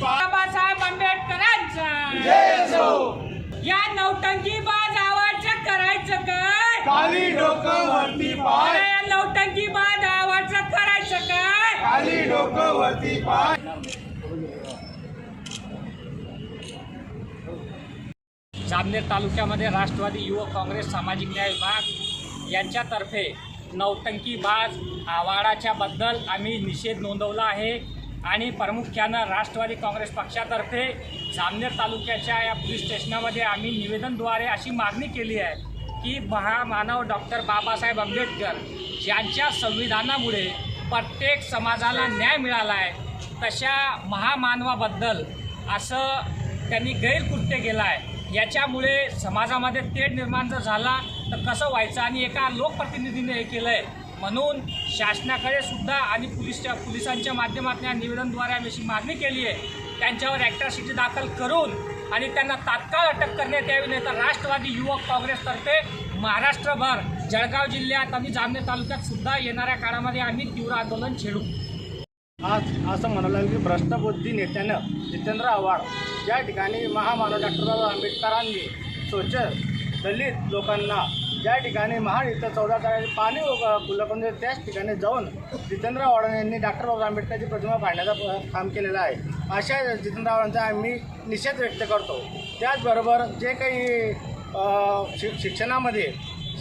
बाबासाहेब आंबेडकरांचा. या नौटंकी बाज आवाजचं करायचं काय? खाली डोकं वरती पाय या नौटंकी बाज आवाजचं करायचं काय? खाली डोकं वरती पाय. जामनेर तालुक्यामध्ये राष्ट्रवादी युवक काँग्रेस सामाजिक न्याय विभाग यांच्यातर्फे नौटंकी बाज आवाडाच्या बद्दल आम्ही निषेध नोंदवला आहे. आणि प्रामुख्यानं राष्ट्रवादी काँग्रेस पक्षातर्फे जामनेर तालुक्याच्या या पोलीस स्टेशनामध्ये आम्ही निवेदनद्वारे अशी मागणी केली आहे की महामानव डॉक्टर बाबासाहेब आंबेडकर ज्यांच्या संविधानामुळे प्रत्येक समाजाला न्याय मिळाला आहे तशा महामानवाबद्दल असं त्यांनी गैरकृत्य केलं आहे. याच्यामुळे समाजामध्ये तेढ निर्माण जर झाला तर कसं व्हायचं? आणि एका लोकप्रतिनिधीने हे केलं आहे म्हणून शासनाकडे सुद्धा आणि पुलिसच्या पोलिसांच्या माध्यमातून या निवेदनद्वारे आम्ही अशी मागणी केली आहे. त्यांच्यावर ॲक्ट्रॉसिटी दाखल करून आणि त्यांना तात्काळ अटक करण्यात यावी नाही तर राष्ट्रवादी युवक काँग्रेसतर्फे महाराष्ट्रभर जळगाव जिल्ह्यात आणि जामनेर तालुक्यात सुद्धा येणाऱ्या काळामध्ये आम्ही तीव्र आंदोलन छेडू. आज असं म्हणावं लागेल की भ्रष्टबुद्धी नेत्यानं जितेंद्र आव्हाड या ठिकाणी महामानव डॉक्टर आंबेडकरांनी स्वच्छ दलित लोकांना ज्या ठिकाणी महाड इथं चौदा तारखेला पाणी उग- खुलं त्याच ठिकाणी जाऊन जितेंद्र आव्हाड यांनी डॉक्टर बाबासाहेब आंबेडकरची प्रतिमा पाडण्याचा प- काम केलेलं आहे. अशा जितेंद्र आव्हाडांचा आम्ही निषेध व्यक्त करतो. त्याचबरोबर जे काही शि शिक्षणामध्ये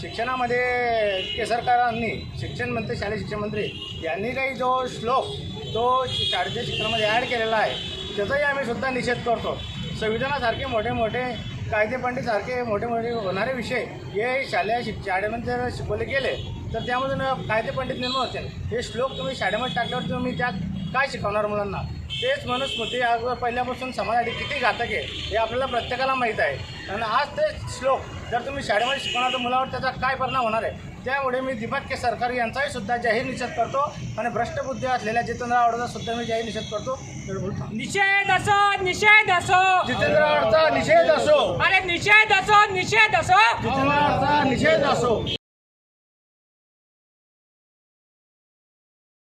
शिक्षणामध्ये केसरकरांनी शिक्षण मंत्री शालेय शिक्षण मंत्री यांनी काही जो श्लोक तो शाळेच्या शिक्षणामध्ये ॲड केलेला आहे त्याचाही आम्ही सुद्धा निषेध करतो. संविधानासारखे मोठे मोठे कायदेपंडितसारखे मोठे मोठे होणारे विषय हे शालेय शिक शाळेमध्ये जर शिकवले गेले तर त्यामधून कायदे पंडित निर्माण होतील. हे श्लोक तुम्ही शाळेमध्ये टाकल्यावर तुम्ही त्यात काय शिकवणार मुलांना? तेच मनुस्मृती आज पहिल्यापासून समाजासाठी किती घातक आहे हे आपल्याला प्रत्येकाला माहीत आहे. आणि आज ते श्लोक जर तुम्ही शाळेमध्ये शिकवणार तर मुलावर त्याचा काय परिणाम होणार आहे? त्यामुळे मी दीपक के सरकार यांचाही सुद्धा जाहीर निषेध करतो आणि भ्रष्टबुद्धी असलेल्या जितेंद्र आवडचा सुद्धा मी जाहीर निषेध करतो. निषेध असो निषेध असो. जितेंद्र आवडचा निषेध असो. अरे निषेध असो निषेध असो. जितेंद्र आवडचा निषेध असो.